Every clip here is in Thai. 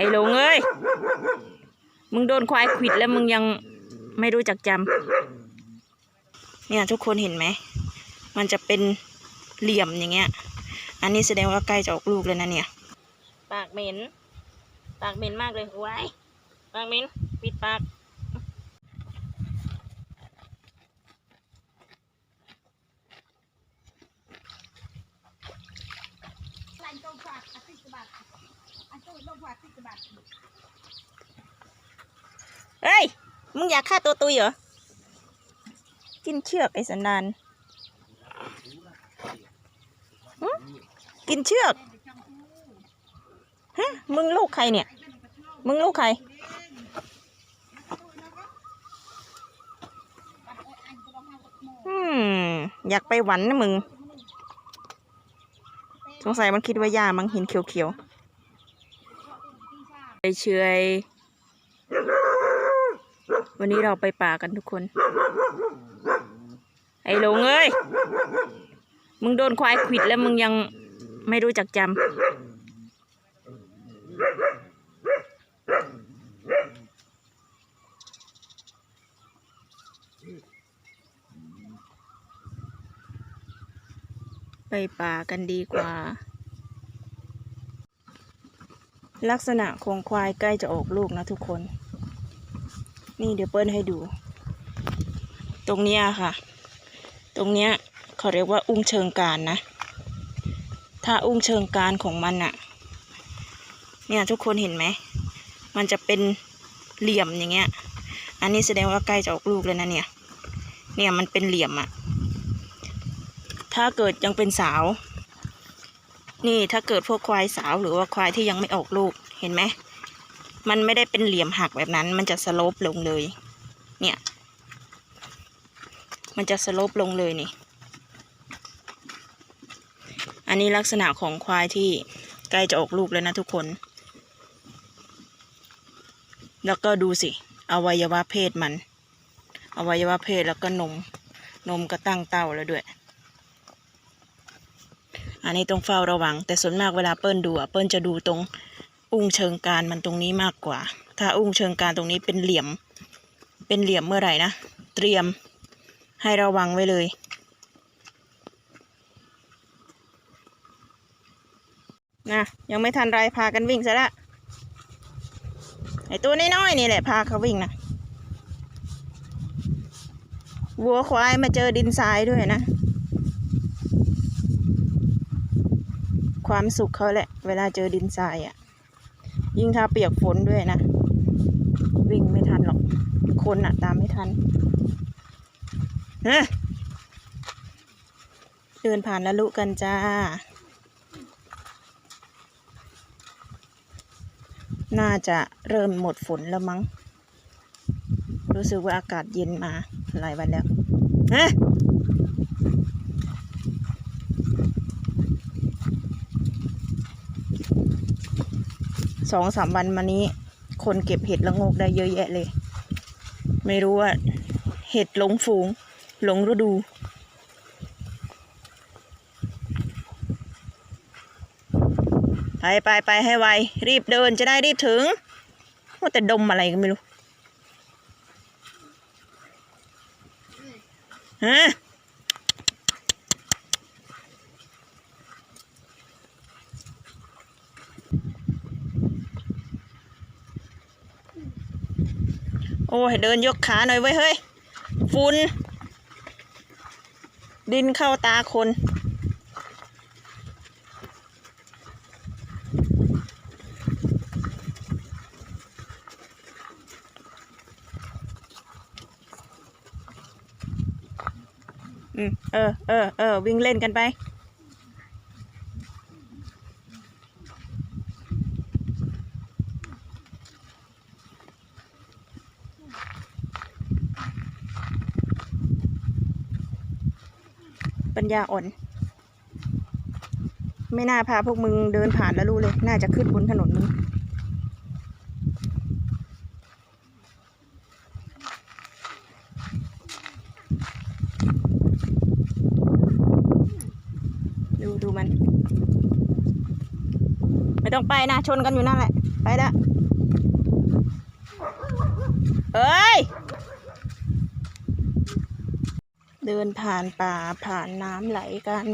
อ้หลงเอ้ย มึงโดนควายขวิดแล้วมึงยังไม่รู้จักจำเนี่ยทุกคนเห็นไหม มันจะเป็นเหลี่ยมอย่างเงี้ย อันนี้แสดงว่าใกล้จะออกลูกแล้วนะเนี่ย ปากเหม็น ปากเหม็นมากเลยควาย ปากเหม็น ปิดปาก เฮ้ย มึงอยากฆ่าตัวตุยเหรอ กินเชือกไอ้สันดานกินเชือก ฮะ มึงลูกใครเนี่ย มึงลูกใคร อืม อยากไปหวันนะมึง สงสัยมันคิดว่ายามังเห็นเขียวๆ ไปเชยวันนี้เราไปป่ากันทุกคน ไอ้หลงเอ้ย มึงโดนควายขวิดแล้วมึงยังไม่รู้จักจำ ไปป่ากันดีกว่า ลักษณะของควายใกล้จะออกลูกนะทุกคน นี่เดี๋ยวเปิ้ลให้ดู ตรงเนี้ยค่ะ ตรงเนี้ยเขาเรียกว่าอุ้งเชิงการนะ ถ้าอุ้งเชิงการของมันอะเนี่ยทุกคนเห็นไหม มันจะเป็นเหลี่ยมอย่างเงี้ย อันนี้แสดงว่าใกล้จะออกลูกแล้วนะเนี่ย เนี่ยมันเป็นเหลี่ยมอะถ้าเกิดยังเป็นสาว นี่ถ้าเกิดพวกควายสาวหรือว่าควายที่ยังไม่ออกลูกเห็นไหมมันไม่ได้เป็นเหลี่ยมหักแบบนั้น มันจะสโลปลงเลย เนี่ย มันจะสโลปลงเลยนี่ อันนี้ลักษณะของควายที่ใกล้จะออกลูกแล้วนะทุกคน แล้วก็ดูสิ อวัยวะเพศมัน อวัยวะเพศแล้วก็นม นมก็ตั้งเต้าแล้วด้วย อันนี้ต้องเฝ้าระวัง แต่ส่วนมากเวลาเปิ้ลดูอะเปิ้ลจะดูตรงอุ้งเชิงการมันตรงนี้มากกว่า ถ้าอุ้งเชิงการตรงนี้เป็นเหลี่ยม เป็นเหลี่ยมเมื่อไหร่นะ เตรียมให้ระวังไว้เลยนะยังไม่ทันไรพากันวิ่งซะละไอตัวน้อยๆนี่แหละพาเขาวิ่งนะวัวควายมาเจอดินทรายด้วยนะ ความสุขเขาแหละ เวลาเจอดินทรายอะ่ะ ยิ่งถ้าเปียกฝนด้วยนะ วิ่งไม่ทันหรอก คนอะ ตามไม่ทันเฮ้เดินผ่านละลุกันจ้า น่าจะเริ่มหมดฝนแล้วมั้ง รู้สึกว่าอากาศเย็นมาหลายวันแล้วเฮ้ สองสามวันมานี้ คนเก็บเห็ดละงกได้เยอะแยะเลย ไม่รู้ว่า เห็ดหลงฝูง หลงฤดูไปไปไปให้ไว รีบเดินจะได้รีบถึงว่าแต่ดมอะไรก็ไม่รู้ฮะ โอ้ยเดินยกขาหน่อยไว้ยเฮ้ยฝุ่นดินเข้าตาคน อืมเออเออเออวิ่งเล่นกันไป ญญาอ่อน ไม่น่าพาพวกมึงเดินผ่านแล้วรู้เลย น่าจะขึ้นบนถนนมึงดูดูมัน ไม่ต้องไปนะ ชนกันอยู่นั่นแหละ ไปละเอ้ย เดินผ่านป่าผ่านน้ำไหลกัน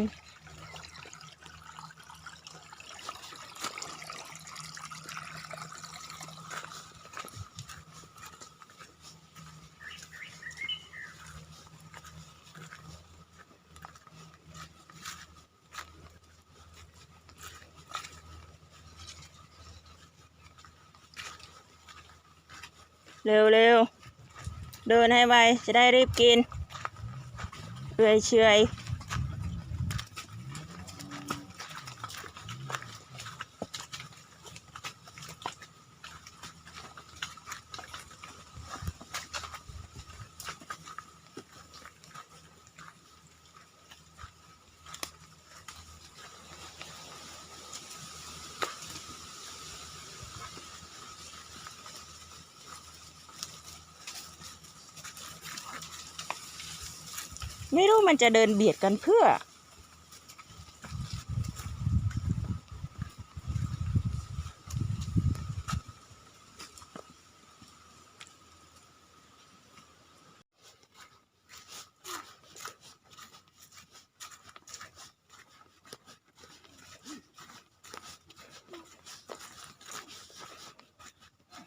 เร็วเร็วเดินให้ไวจะได้รีบกิน อื่อยเฉอย ไม่รู้มันจะเดินเบียดกันเพื่อ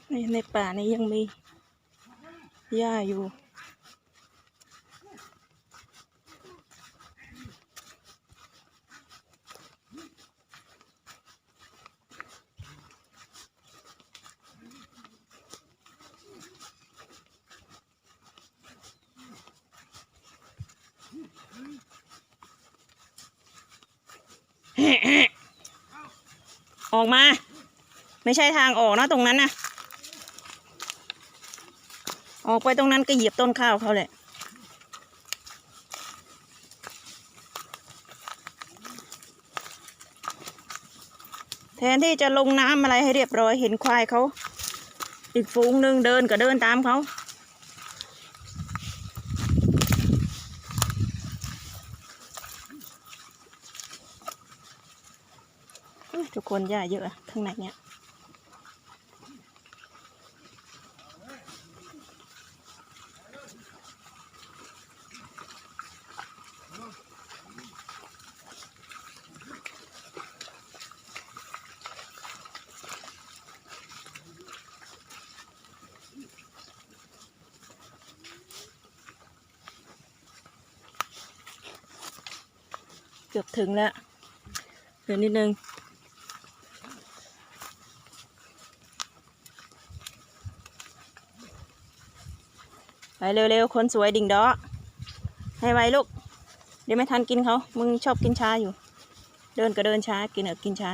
ในในป่านี้ยังมีหญ้าอยู่ ออกมา ไม่ใช่ทางออกนะตรงนั้นนะออกไปตรงนั้นก็เหยียบต้นข้าวเขาแหละแทนที่จะลงน้ำอะไรให้เรียบร้อยเห็นควายเขา อีกฝูงหนึ่งเดินก็เดินตามเขา เอ้ยทุก คนหญ้าเยอะอะข้างในเนี่ยเกือบถึงแล้วเดี๋ยวนิดนึง ไปเร็วๆ คนสวยดิ่งดอให้ไวลูก เดี๋ยวไม่ทันกินเขา มึงชอบกินช้าอยู่ เดินก็เดินช้า กินเออกินช้า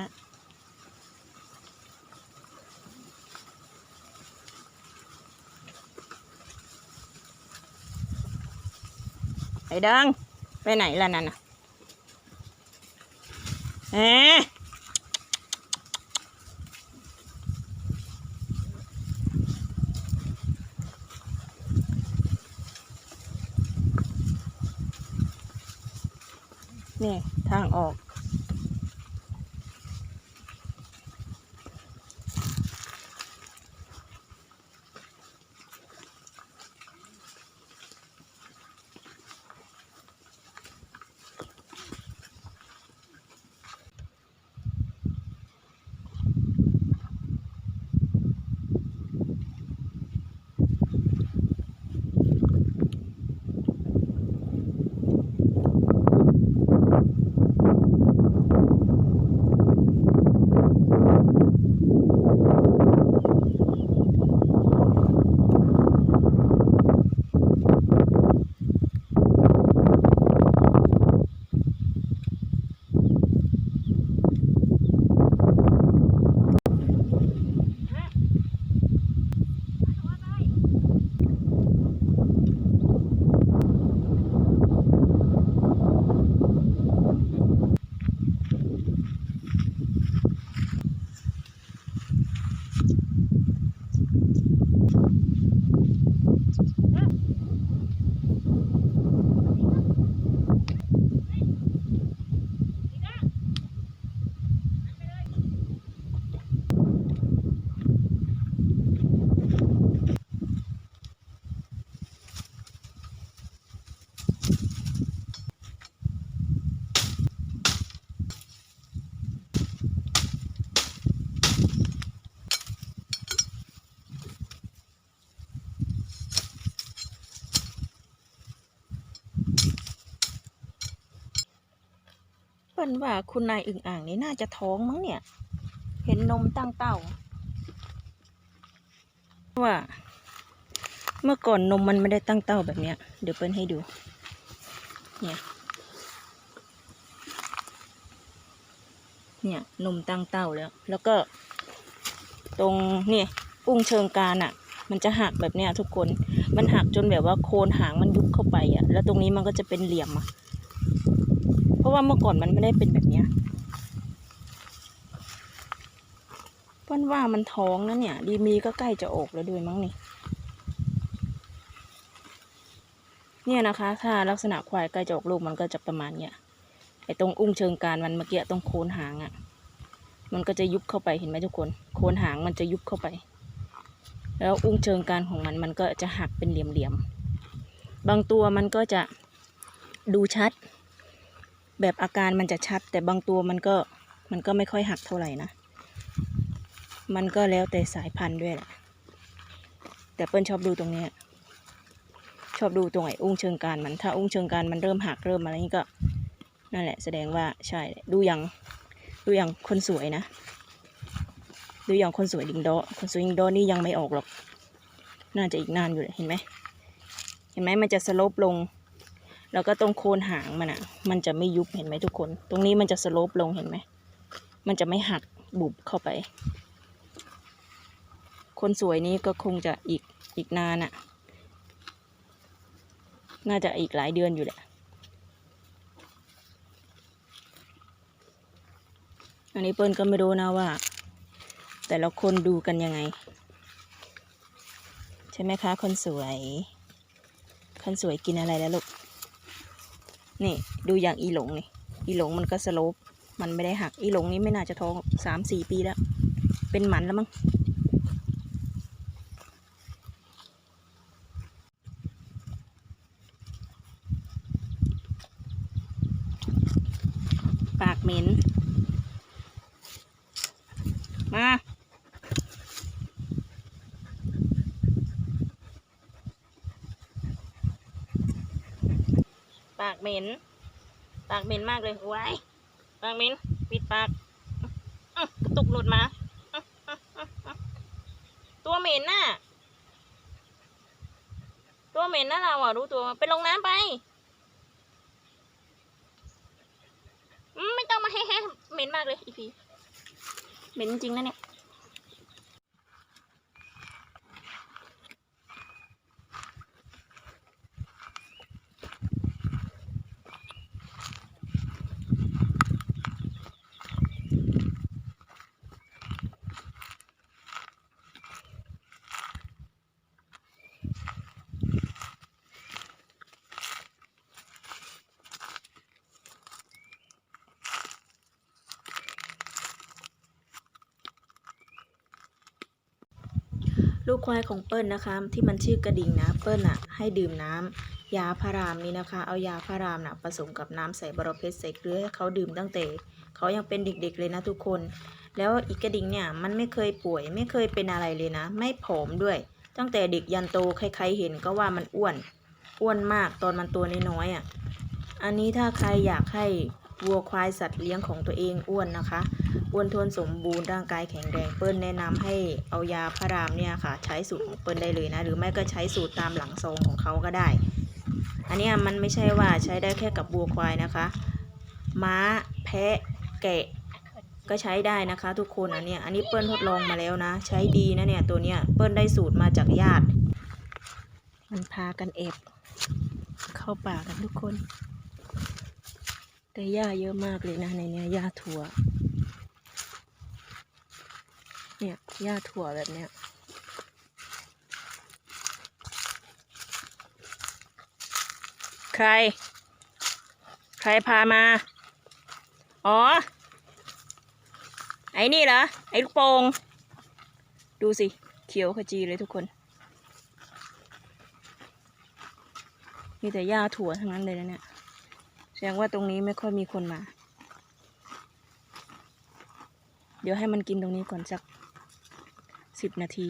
ไอ้ดัง ไปไหนล่ะนั่นน่ะเอ๊ นี่ทางออก ปิ้ลว่าคุณนายอึ่งอ่างนี่น่าจะท้องมั้งเนี่ย เห็นนมตั้งเต้า ว่า เมื่อก่อนนมมันไม่ได้ตั้งเต้าแบบเนี้ย เดี๋ยวเปิ้ลให้ดู เนี่ย เนี่ยนมตั้งเต้าแล้ว แล้วก็ ตรงเนี่ยอุ้งเชิงกานอะ่ะมันจะหักแบบเนี้ยทุกคน มันหักจนแบบว่าโคนหางมันยุบเข้าไปอะ่ะ แล้วตรงนี้มันก็จะเป็นเหลี่ยมอะ่ะ ราะว่าเมื่อก่อนมันไม่ได้เป็นแบบเนี้ยเปิ้ลว่ามันท้องนะเนี่ย ดีมีก็ใกล้จะออกแล้วด้วยมั้งนี่ เนี่ยนะคะ ถ้าลักษณะควายใกล้จะออกลูกมันก็จะประมาณเนี้ยไอ้ตรงอุ้งเชิงกรานมันเมื่อกี้ตรงโคนหางอะ่ะ มันก็จะยุบเข้าไปเห็นไหมทุกคน โคนหางมันจะยุบเข้าไป แล้วอุ้งเชิงกรานของมันมันก็จะหักเป็นเหลี่ยมๆบางตัวมันก็จะดูชัด แบบอาการมันจะชัด แต่บางตัวมันก็มันก็ไม่ค่อยหักเท่าไหร่นะ มันก็แล้วแต่สายพันธุ์ด้วยแหละ แต่เปิ้ลชอบดูตรงนี้ ชอบดูตรงไอ้อุ้งเชิงกานมัน ถ้าอุ้งเชิงกานมันเริ่มหักเริ่มอะไรนี่ก็ นั่นแหละ แสดงว่าใช่ ดูอย่างดูอย่างคนสวยนะ ดูอย่างคนสวยดิงโดคนสวยดิงโดนี่ยังไม่ออกหรอก น่าจะอีกนานอยู่เลยเห็นไหม เห็นไหมมันจะสโลปลง แล้วก็ตรงโคนหางมันอะ มันจะไม่ยุบเห็นไหมทุกคน ตรงนี้มันจะสโลปลงเห็นไหม มันจะไม่หักบุบเข้าไป คนสวยนี้ก็คงจะอีกอีกนานอะ น่าจะอีกหลายเดือนอยู่แหละอันนี้เปิ้ลก็ไม่รู้นะว่า แต่ละคนดูกันยังไง ใช่ไหมคะ คนสวย คนสวยกินอะไรแล้วลูก นี่ดูอย่างอีหลงนี่อีหลงมันก็สโลปมันไม่ได้หักอีหลงนี้ไม่น่าจะท้องสามสี่ปีแล้ว เป็นหมันแล้วมั้ง ปากเหม็น มา ปาก เหม็น ปากเหม็นมากเลยไว้ายปากเหม็นปิดปากกระตุกหลุดมา ตัวเหม็นน่ะ ตัวเหม็นน่ะเราอะรู้ตัวไปลงน้ำไป ไม่ต้องมาแฮ่ๆเหม็นมากเลยอีพีเหม็นจริงนะเนี่ย ควายของเปิ้ลนะคะ ที่มันชื่อกระดิ่งนะเปิ้ลอะให้ดื่มน้ำยาพารามนี่นะคะ เอายาพารามนะผสมกับน้ำใส่บรเพชรใส่เกลือให้เขาดื่มตั้งแต่เขายังเป็นเด็กๆเลยนะทุกคน แล้วอีกกระดิ่งเนี่ยมันไม่เคยป่วยไม่เคยเป็นอะไรเลยนะ ไม่ผอมด้วย ตั้งแต่เด็กยันโตใครๆเห็นก็ว่ามันอ้วนอ้วนมากตอนมันตัวน้อยๆอะอันนี้ถ้าใครอยากให้วัวควายสัตว์เลี้ยงของตัวเองอ้วนนะคะ อ้วนท้วนสมบูรณ์ร่างกายแข็งแรงเปิ้ลแนะนำให้เอายาพารามเนี่ยค่ะ ใช้สูตรของเปิ้ลได้เลยนะ หรือไม่ก็ใช้สูตรตามหลังซองของเขาก็ได้ อันนี้มันไม่ใช่ว่าใช้ได้แค่กับวัวควายนะคะ ม้าแพะแกะก็ใช้ได้นะคะทุกคนอันนี้อันนี้เปิ้ลทดลองมาแล้วนะ ใช้ดีนะเนี่ยตัวเนี้ยเปิ้ลได้สูตรมาจากญาติ มันพากันเอบเข้าป่ากันทุกคน แต่หญ้าเยอะมากเลยนะในเนี้ยหญ้าถั่ว เนี่ยหญ้าถั่วแบบเนี้ยใคร ใครพามา อ๋อ ไอ้นี่เหรอ ไอ้ลูกโป่งดูสิ เขียวขจีเลยทุกคน มีแต่หญ้าถั่วทั้งนั้นเลยนะเนี่ย แสดงว่าตรงนี้ไม่ค่อยมีคนมา เดี๋ยวให้มันกินตรงนี้ก่อนสัก สิบนาที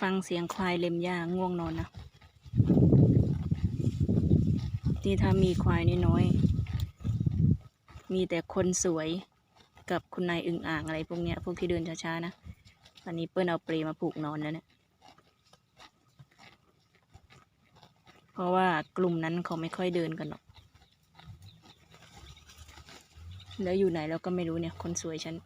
ฟังเสียงควายเล็มยาง่วงนอนนะ นี่ถ้ามีควายน้อยๆ มีแต่คนสวยกับคุณนายอึ่งอ่างอะไรพวกเนี้ย พวกที่เดินช้าๆนะวันนี้เปิ้ลเอาเปลมาผูกนอนแล้วเนี่ย เพราะว่ากลุ่มนั้นเขาไม่ค่อยเดินกันหรอก แล้วอยู่ไหนเราก็ไม่รู้เนี่ย คนสวยฉัน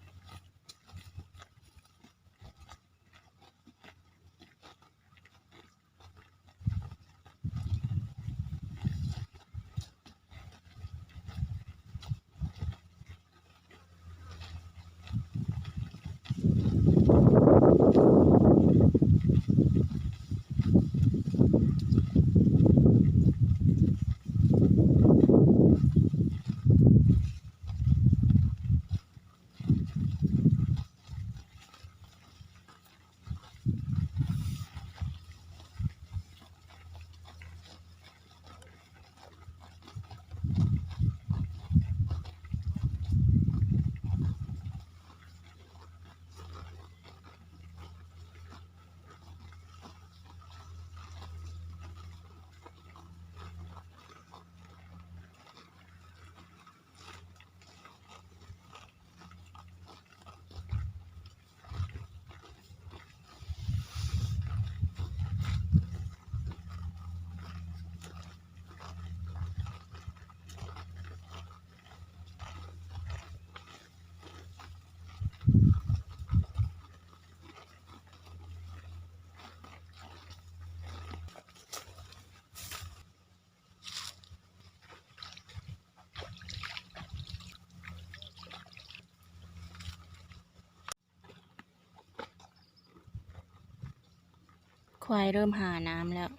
ควายเริ่มหาน้ำแล้ว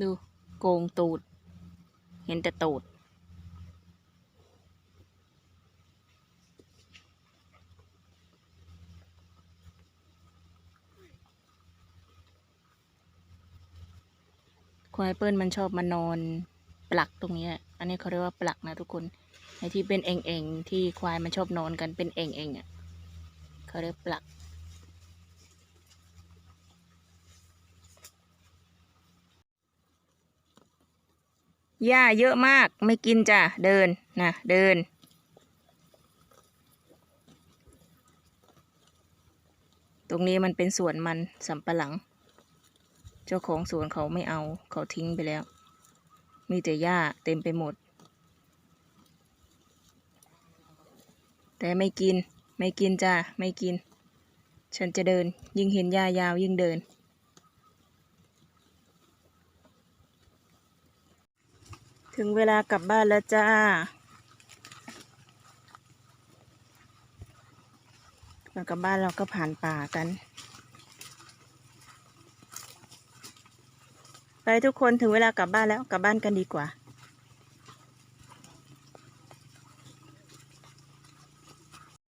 ดู โกงตูด เห็นแต่ตูด ควายเปิ้ลมันชอบมานอนปลักตรงนี้ อันนี้เขาเรียกว่าปลักนะทุกคนไอ้ที่เป็นเองๆที่ควายมันชอบนอนกันเป็นเอ่งๆอะเขาเรียกปลัก หญ้าเยอะมากไม่กินจ้ะ เดินนะเดินตรงนี้มันเป็นสวนมันสำปะหลัง เจ้าของสวนเขาไม่เอาเขาทิ้งไปแล้ว มีแต่หญ้าเต็มไปหมด แต่ไม่กินไม่กินจ้าไม่กิน ฉันจะเดินยิ่งเห็นหญ้ายาวยิ่งเดิน ถึงเวลากลับบ้านแล้วจ้าก่อนกลับบ้านเราก็ผ่านป่ากัน ไปทุกคนถึงเวลากลับบ้านแล้วกลับบ้านกันดีกว่า